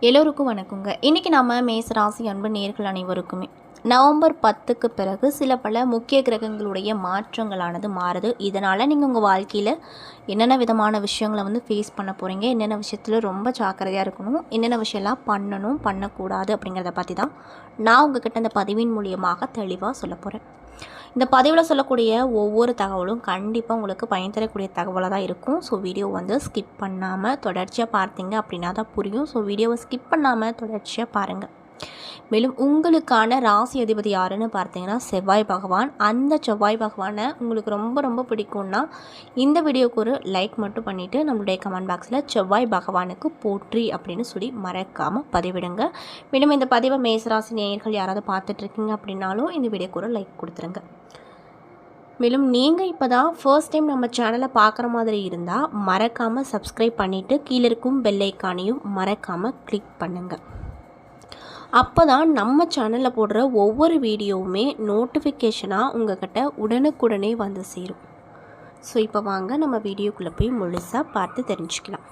எல்லோருக்கும் வணக்கங்க. இன்றைக்கி நம்ம மேசராசி அன்பு நேர்கள் அனைவருக்குமே நவம்பர் பத்துக்கு பிறகு சில பல முக்கிய கிரகங்களுடைய மாற்றங்களானது மாறுது. இதனால் நீங்கள் உங்கள் வாழ்க்கையில் என்னென்ன விதமான விஷயங்களை வந்து ஃபேஸ் பண்ண போகிறீங்க என்னென்ன விஷயத்தில் ரொம்ப ஜாக்கிரதையாக இருக்கணும்? என்னென்ன விஷயம்லாம் பண்ணணும் பண்ணக்கூடாது அப்படிங்கிறத பற்றி தான் நான் உங்ககிட்ட இந்த பதிவின் மூலியமாக தெளிவாக சொல்ல போகிறேன் இந்த பதிவில் சொல்லக்கூடிய ஒவ்வொரு தகவலும் கண்டிப்பாக உங்களுக்கு பயன் தரக்கூடிய தகவலாக தான் இருக்கும். ஸோ வீடியோ வந்து ஸ்கிப் பண்ணாமல் தொடர்ச்சியாக பார்த்தீங்க அப்படின்னா தான் புரியும். ஸோ வீடியோவை ஸ்கிப் பண்ணாமல் தொடர்ச்சியாக பாருங்கள் மேலும் உங்களுக்கான ராசி அதிபதி யாருன்னு பார்த்தீங்கன்னா செவ்வாய் பகவான். அந்த செவ்வாய் பகவானை உங்களுக்கு ரொம்ப ரொம்ப பிடிக்கும்னா இந்த வீடியோக்கு ஒரு லைக் மட்டும் பண்ணிவிட்டு நம்மளுடைய கமெண்ட் பாக்ஸில் செவ்வாய் பகவானுக்கு போற்றி அப்படின்னு சொல்லி மறக்காமல் பதிவிடுங்க. மேலும் இந்த பதிவை மேசராசி நேயர்கள் யாராவது பார்த்துட்ருக்கீங்க அப்படின்னாலும் இந்த வீடியோக்கு ஒரு லைக் கொடுத்துருங்க. மேலும் நீங்கள் இப்போ தான் ஃபர்ஸ்ட் டைம் நம்ம சேனலை பார்க்குற மாதிரி இருந்தால் மறக்காமல் சப்ஸ்கிரைப் பண்ணிவிட்டு கீழே இருக்கும் பெல்லைக்கானையும் மறக்காமல் கிளிக் பண்ணுங்கள் அப்போ தான் நம்ம சேனலில் போடுற ஒவ்வொரு வீடியோவுமே நோட்டிஃபிகேஷனாக உங்ககிட்ட உடனுக்குடனே வந்து சேரும். ஸோ இப்போ வாங்க நம்ம வீடியோக்குள்ளே போய் முழுசாக பார்த்து தெரிஞ்சுக்கலாம்.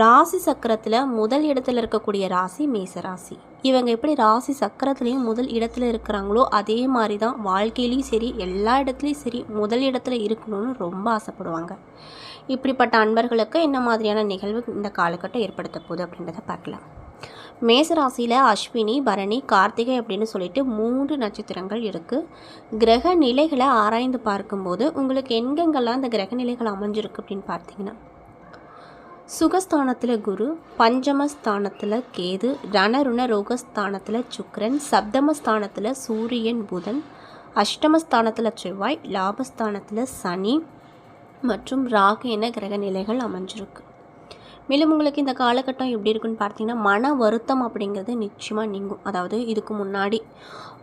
ராசி சக்கரத்தில் முதல் இடத்துல இருக்கக்கூடிய ராசி மேச ராசி. இவங்க எப்படி ராசி சக்கரத்துலேயும் முதல் இடத்துல இருக்கிறாங்களோ அதே மாதிரி தான் வாழ்க்கையிலையும் சரி எல்லா இடத்துலையும் சரி முதல் இடத்துல இருக்கணும்னு ரொம்ப ஆசைப்படுவாங்க. இப்படிப்பட்ட அன்பர்களுக்கு என்ன மாதிரியான நிகழ்வு இந்த காலகட்டம் ஏற்படுத்த போகுது அப்படின்றத பார்க்கலாம். மேசராசியில் அஸ்வினி பரணி கார்த்திகை அப்படின்னு சொல்லிட்டு மூன்று நட்சத்திரங்கள் இருக்குது கிரக நிலைகளை ஆராய்ந்து பார்க்கும்போது உங்களுக்கு எங்கெங்கெல்லாம் இந்த கிரக நிலைகள் அமைஞ்சிருக்கு அப்படின்னு பார்த்தீங்கன்னா சுகஸ்தானத்தில் குரு பஞ்சமஸ்தானத்தில் கேது ரணருண ரோகஸ்தானத்தில் சுக்கரன் சப்தமஸ்தானத்தில் சூரியன் புதன் அஷ்டமஸ்தானத்தில் செவ்வாய் லாபஸ்தானத்தில் சனி மற்றும் ராகு என கிரக நிலைகள் அமைஞ்சிருக்கு. மேலும் உங்களுக்கு இந்த காலகட்டம் எப்படி இருக்குன்னு பார்த்தீங்கன்னா மன வருத்தம் அப்படிங்கிறது நிச்சயமாக நீங்கும். அதாவது இதுக்கு முன்னாடி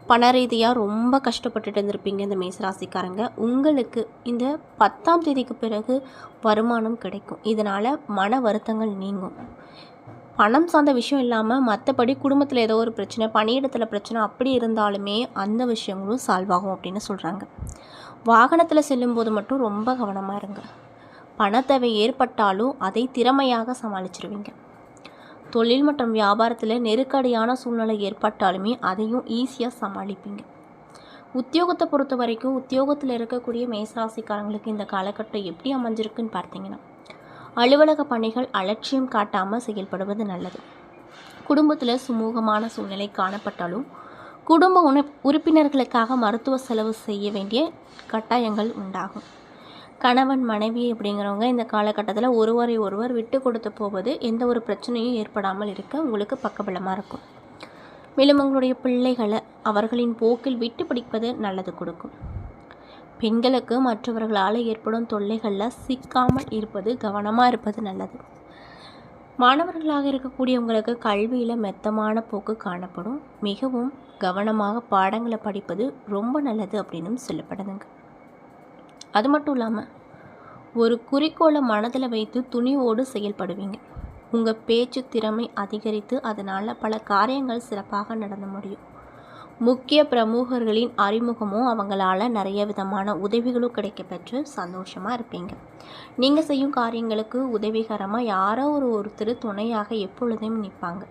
பண ரீதியாக ரொம்ப கஷ்டப்பட்டுட்டு இருந்திருப்பீங்க இந்த மேசராசிக்காரங்க. உங்களுக்கு இந்த பத்தாம் தேதிக்கு பிறகு வருமானம் கிடைக்கும். இதனால் மன வருத்தங்கள் நீங்கும். பணம் சார்ந்த விஷயம் இல்லாமல் மற்றபடி குடும்பத்தில் ஏதோ ஒரு பிரச்சனை பணியிடத்தில் பிரச்சனை அப்படி இருந்தாலுமே அந்த விஷயங்களும் சால்வ் ஆகும் அப்படின்னு சொல்கிறாங்க வாகனத்தில் செல்லும்போது மட்டும் ரொம்ப கவனமாக இருங்க. பணத்தேவை ஏற்பட்டாலும் அதை திறமையாக சமாளிச்சிருவீங்க. தொழில் மற்றும் வியாபாரத்தில் நெருக்கடியான சூழ்நிலை ஏற்பட்டாலுமே அதையும் ஈஸியாக சமாளிப்பீங்க. உத்தியோகத்தை பொறுத்த வரைக்கும் உத்தியோகத்தில் இருக்கக்கூடிய மேசராசிக்காரங்களுக்கு இந்த காலகட்டம் எப்படி அமைஞ்சிருக்குன்னு பார்த்தீங்கன்னா அலுவலக பணிகள் அலட்சியம் காட்டாமல் செயல்படுவது நல்லது. குடும்பத்தில் சுமூகமான சூழ்நிலை காணப்பட்டாலும் குடும்ப உண உறுப்பினர்களுக்காக மருத்துவ செலவு செய்ய வேண்டிய கட்டாயங்கள் உண்டாகும். கணவன் மனைவி அப்படிங்கிறவங்க இந்த காலகட்டத்தில் ஒருவரை ஒருவர் விட்டு கொடுத்து போவது எந்த ஒரு பிரச்சனையும் ஏற்படாமல் இருக்க உங்களுக்கு பக்கபலமாக இருக்கும். மேலும் உங்களுடைய பிள்ளைகளை அவர்களின் போக்கில் விட்டு பிடிப்பது நல்லது கொடுக்கும். பெண்களுக்கு மற்றவர்களால் ஏற்படும் தொல்லைகளில் சிக்காமல் இருப்பது கவனமாக இருப்பது நல்லது. மாணவர்களாக இருக்கக்கூடியவங்களுக்கு கல்வியில் மெத்தமான போக்கு காணப்படும். மிகவும் கவனமாக பாடங்களை படிப்பது ரொம்ப நல்லது அப்படின்னும் சொல்லப்படுதுங்க. அது மட்டும் இல்லாமல் ஒரு குறிக்கோளை மனதில் வைத்து துணிவோடு செயல்படுவீங்க. உங்கள் பேச்சு திறமை அதிகரித்து அதனால் பல காரியங்கள் சிறப்பாக நடந்து முடியும். முக்கிய பிரமுகர்களின் அறிமுகமும் அவங்களால நிறைய விதமான உதவிகளும் கிடைக்கப்பெற்று சந்தோஷமாக இருப்பீங்க. நீங்கள் செய்யும் காரியங்களுக்கு உதவிகரமாக யாரோ ஒரு ஒருத்தர் துணையாக எப்பொழுதும் நிற்பாங்க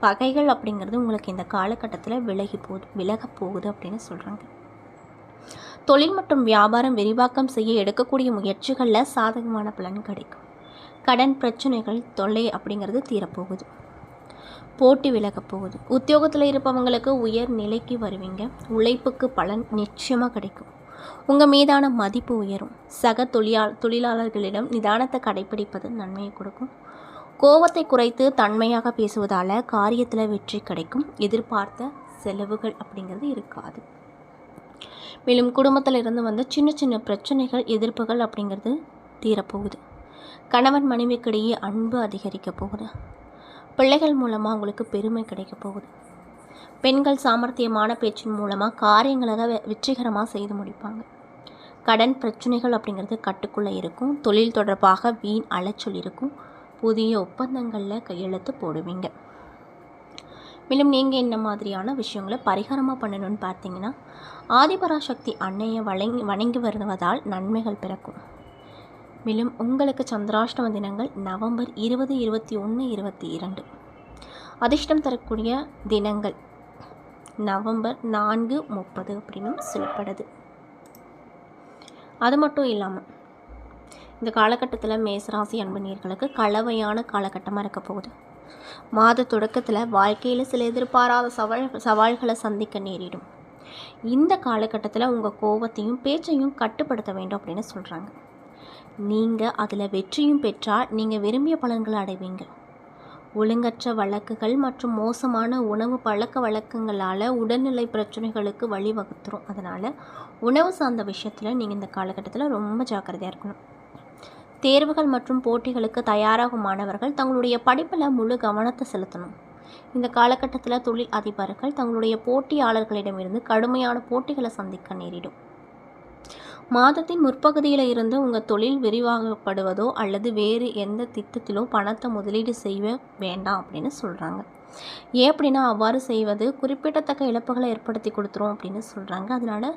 பகைகள் அப்படிங்கிறது உங்களுக்கு இந்த காலகட்டத்தில் விலகி போகுது விலக போகுது அப்படின்னு சொல்கிறாங்க தொழில் மற்றும் வியாபாரம் விரிவாக்கம் செய்ய எடுக்கக்கூடிய முயற்சிகளில் சாதகமான பலன் கிடைக்கும். கடன் பிரச்சனைகள் தொல்லை அப்படிங்கிறது தீரப்போகுது. போட்டி விலகப் போகுது. உத்தியோகத்தில் இருப்பவங்களுக்கு உயர் நிலைக்கு வருவீங்க. உழைப்புக்கு பலன் நிச்சயமாக கிடைக்கும். உங்கள் மீதான மதிப்பு உயரும். சக தொழிலா தொழிலாளர்களிடம் நிதானத்தை கடைபிடிப்பது நன்மையை கொடுக்கும். கோபத்தை குறைத்து தன்மையாக பேசுவதால் காரியத்தில் வெற்றி கிடைக்கும். எதிர்பார்த்த செலவுகள் அப்படிங்கிறது இருக்காது. மேலும் குடும்பத்தில் இருந்து வந்த சின்ன சின்ன பிரச்சனைகள் எதிர்ப்புகள் அப்படிங்கிறது தீரப்போகுது. கணவன் மனைவிக்கிடையே அன்பு அதிகரிக்க போகுது. பிள்ளைகள் மூலமாக உங்களுக்கு பெருமை கிடைக்க போகுது. பெண்கள் சாமர்த்தியமான பேச்சின் மூலமாக காரியங்களை வெ- வெற்றிகரமாக செய்து முடிப்பாங்க. கடன் பிரச்சனைகள் அப்படிங்கிறது கட்டுக்குள்ளே இருக்கும். தொழில் தொடர்பாக வீண் அலைச்சல் இருக்கும். புதிய ஒப்பந்தங்களில் கையெழுத்து போடுவீங்க. மேலும் நீங்கள் என்ன மாதிரியான விஷயங்களை பரிகாரமாக பண்ணணும்னு பார்த்தீங்கன்னா ஆதிபராசக்தி அன்னையை வணங்கி வணங்கி வருவதால் நன்மைகள் பிறக்கும். மேலும் உங்களுக்கு சந்திராஷ்டம தினங்கள் நவம்பர் இருபது இருபத்தி ஒன்று இருபத்தி இரண்டு. அதிர்ஷ்டம் தரக்கூடிய தினங்கள் நவம்பர் நான்கு முப்பது அப்படின்னும் சொல்லப்படுது. அது மட்டும் இல்லாமல் இந்த காலகட்டத்தில் மேசராசி அன்பு கலவையான காலகட்டமாக இருக்க போகுது. மாத தொடக்கத்தில் வாழ்க்கையில் சில எதிர்பாராத சவால் சவால்களை சந்திக்க நேரிடும். இந்த காலகட்டத்தில் உங்கள் கோபத்தையும் பேச்சையும் கட்டுப்படுத்த வேண்டும் அப்படின்னு சொல்கிறாங்க நீங்கள் அதில் வெற்றியும் பெற்றால் நீங்கள் விரும்பிய பலன்களை அடைவீங்க. ஒழுங்கற்ற வழக்குகள் மற்றும் மோசமான உணவு பழக்க வழக்கங்களால் உடல்நிலை பிரச்சனைகளுக்கு வழிவகுத்துரும். அதனால் உணவு சார்ந்த விஷயத்தில் நீங்கள் இந்த காலகட்டத்தில் ரொம்ப ஜாக்கிரதையாக இருக்கணும். தேர்வுகள் மற்றும் போட்டிகளுக்கு தயாராகும் மாணவர்கள் தங்களுடைய படிப்பில் முழு கவனத்தை செலுத்தணும். இந்த காலகட்டத்தில் தொழில் அதிபர்கள் தங்களுடைய போட்டியாளர்களிடமிருந்து கடுமையான போட்டிகளை சந்திக்க நேரிடும். மாதத்தின் முற்பகுதியில் இருந்து உங்கள் தொழில் விரிவாகப்படுவதோ அல்லது வேறு எந்த திட்டத்திலோ பணத்தை முதலீடு செய்ய வேண்டாம் அப்படின்னு சொல்கிறாங்க ஏன் அப்படின்னா அவ்வாறு செய்வது குறிப்பிடத்தக்க இழப்புகளை ஏற்படுத்தி கொடுத்துரும் அப்படின்னு சொல்கிறாங்க அதனால்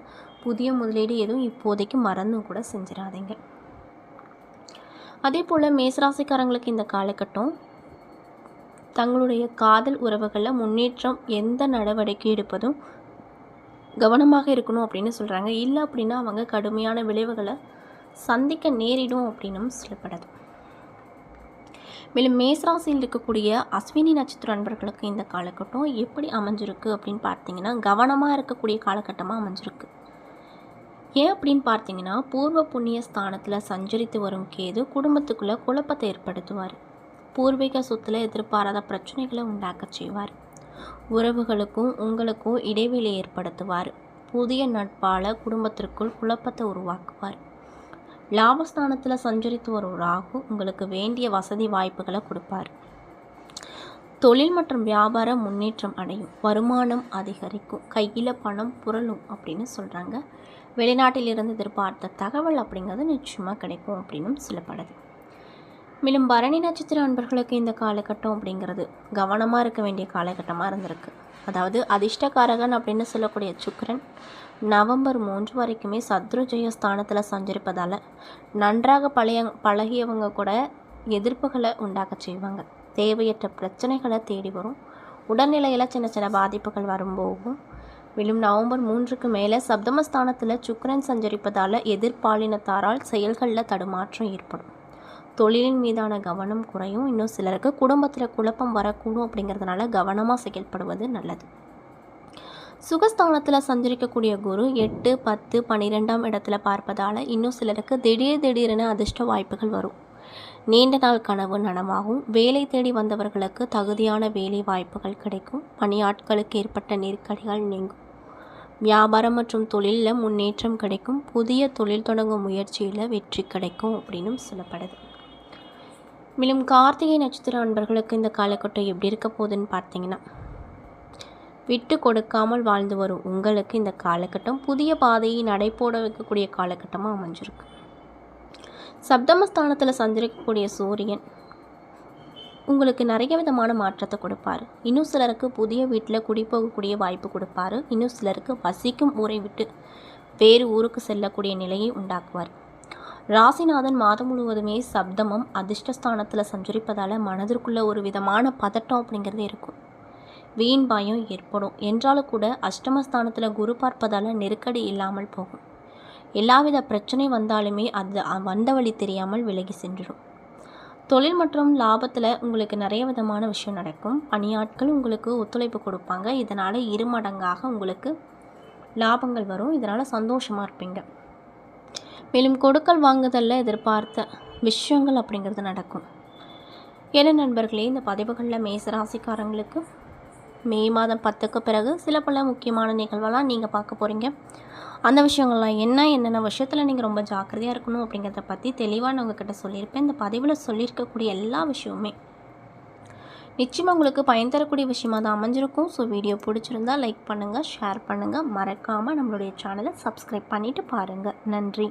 புதிய முதலீடு எதுவும் இப்போதைக்கு மறந்தும் கூட செஞ்சிடாதீங்க. அதே போல் மேசராசிக்காரங்களுக்கு இந்த காலகட்டம் தங்களுடைய காதல் உறவுகளில் முன்னேற்றம் எந்த நடவடிக்கை எடுப்பதும் கவனமாக இருக்கணும் அப்படின்னு சொல்கிறாங்க இல்லை அப்படின்னா அவங்க கடுமையான விளைவுகளை சந்திக்க நேரிடும் அப்படின்னும் சொல்லப்படுது. மேலும் மேசராசியில் இருக்கக்கூடிய அஸ்வினி நட்சத்திர அன்பர்களுக்கு இந்த காலகட்டம் எப்படி அமைஞ்சிருக்கு அப்படின்னு பார்த்தீங்கன்னா கவனமாக இருக்கக்கூடிய காலகட்டமாக அமைஞ்சிருக்கு. ஏன் அப்படின்னு பார்த்தீங்கன்னா பூர்வ புண்ணிய ஸ்தானத்தில் சஞ்சரித்து வரும் கேது குடும்பத்துக்குள்ளே குழப்பத்தை ஏற்படுத்துவார். பூர்வீக சொத்தில் எதிர்பாராத பிரச்சனைகளை உண்டாக்க செய்வார். உறவுகளுக்கும் உங்களுக்கும் இடைவெளி ஏற்படுத்துவார். புதிய நட்பால் குடும்பத்திற்குள் குழப்பத்தை உருவாக்குவார். லாபஸ்தானத்தில் சஞ்சரித்து வரும் ராகு உங்களுக்கு வேண்டிய வசதி வாய்ப்புகளை கொடுப்பார். தொழில் மற்றும் வியாபார முன்னேற்றம் அடையும். வருமானம் அதிகரிக்கும். கையில் பணம் புரளும் அப்படின்னு சொல்கிறாங்க வெளிநாட்டிலிருந்து எதிர்பார்த்த தகவல் அப்படிங்கிறது நிச்சயமாக கிடைக்கும் அப்படின்னும் சொல்லப்படுது. மேலும் பரணி நட்சத்திர அன்பர்களுக்கு இந்த காலகட்டம் அப்படிங்கிறது கவனமாக இருக்க வேண்டிய காலகட்டமாக இருந்திருக்கு. அதாவது அதிர்ஷ்டகாரகன் அப்படின்னு சொல்லக்கூடிய சுக்கரன் நவம்பர் மூன்று வரைக்குமே சத்ருஜய ஸ்தானத்தில் சஞ்சரிப்பதால் நன்றாக பழைய பழகியவங்க கூட எதிர்ப்புகளை உண்டாக்க செய்வாங்க. தேவையற்ற பிரச்சனைகளை தேடி வரும். உடல்நிலையில் சின்ன சின்ன பாதிப்புகள் வரும்போகும் மேலும் நவம்பர் மூன்றுக்கு மேலே சப்தமஸ்தானத்தில் சுக்கரன் சஞ்சரிப்பதால் எதிர்பாலினத்தாரால் செயல்களில் தடுமாற்றம் ஏற்படும். தொழிலின் மீதான கவனம் குறையும். இன்னும் சிலருக்கு குடும்பத்தில் குழப்பம் வரக்கூடும் அப்படிங்கிறதுனால கவனமாக செயல்படுவது நல்லது. சுகஸ்தானத்தில் சஞ்சரிக்கக்கூடிய குரு எட்டு பத்து பன்னிரெண்டாம் இடத்துல பார்ப்பதால் இன்னும் சிலருக்கு திடீர் திடீரென அதிர்ஷ்ட வாய்ப்புகள் வரும். நீண்ட நாள் கனவு நனமாகும் வேலை தேடி வந்தவர்களுக்கு தகுதியான வேலை வாய்ப்புகள் கிடைக்கும். பணியாட்களுக்கு ஏற்பட்ட நெருக்கடிகள் நீங்கும். வியாபாரம் மற்றும் தொழிலில் முன்னேற்றம் கிடைக்கும். புதிய தொழில் தொடங்கும் முயற்சியில் வெற்றி கிடைக்கும் அப்படின்னும் சொல்லப்படுது. மேலும் கார்த்திகை நட்சத்திர அன்பர்களுக்கு இந்த காலகட்டம் எப்படி இருக்க போகுதுன்னு பார்த்தீங்கன்னா விட்டு கொடுக்காமல் வாழ்ந்து வரும் உங்களுக்கு இந்த காலகட்டம் புதிய பாதையை நடைபோட வைக்கக்கூடிய காலகட்டமாக அமைஞ்சிருக்கு. சப்தமஸ்தானத்தில் சந்திரிக்கக்கூடிய சூரியன் உங்களுக்கு நிறைய விதமான மாற்றத்தை கொடுப்பாரு. இன்னும் சிலருக்கு புதிய வீட்டில் குடிப்போகக்கூடிய வாய்ப்பு கொடுப்பாரு. இன்னும் சிலருக்கு வசிக்கும் ஊரை விட்டு வேறு ஊருக்கு செல்லக்கூடிய நிலையை உண்டாக்குவார். ராசிநாதன் மாதம் முழுவதுமே சப்தமம் அதிர்ஷ்டஸ்தானத்தில் சஞ்சரிப்பதால் மனதிற்குள்ள ஒரு விதமான பதட்டம் அப்படிங்கிறது இருக்கும். வீண் பயம் ஏற்படும். என்றாலும் கூட அஷ்டமஸ்தானத்தில் குரு பார்ப்பதால் நெருக்கடி இல்லாமல் போகும். எல்லாவித பிரச்சனை வந்தாலுமே அது வந்த வழி தெரியாமல் விலகி சென்றுடும். தொழில் மற்றும் லாபத்தில் உங்களுக்கு நிறைய விதமான விஷயம் நடக்கும். பணியாட்கள் உங்களுக்கு ஒத்துழைப்பு கொடுப்பாங்க. இதனால் இருமடங்காக உங்களுக்கு லாபங்கள் வரும். இதனால் சந்தோஷமாக இருப்பீங்க. மேலும் கொடுக்கல் வாங்குதலில் எதிர்பார்த்த விஷயங்கள் அப்படிங்கிறது நடக்கும். என்ன நண்பர்களே இந்த பதிவுகளில் மேசராசிக்காரங்களுக்கு மே மாதம் பத்துக்கு பிறகு சில பல முக்கியமான நிகழ்வெல்லாம் நீங்கள் பார்க்க போகிறீங்க அந்த விஷயங்கள்லாம் என்ன என்னென்ன விஷயத்தில் நீங்கள் ரொம்ப ஜாக்கிரதையாக இருக்கணும் அப்படிங்கிறத பற்றி தெளிவாக நான் உங்ககிட்ட சொல்லியிருப்பேன். இந்த பதிவில் சொல்லியிருக்கக்கூடிய எல்லா விஷயமுமே நிச்சயமாக உங்களுக்கு பயன் தரக்கூடிய விஷயமாக தான் அமைஞ்சிருக்கும். ஸோ வீடியோ பிடிச்சிருந்தா லைக் பண்ணுங்கள் ஷேர் பண்ணுங்கள் மறக்காமல் நம்மளுடைய சேனலை சப்ஸ்கிரைப் பண்ணிவிட்டு பாருங்கள் நன்றி.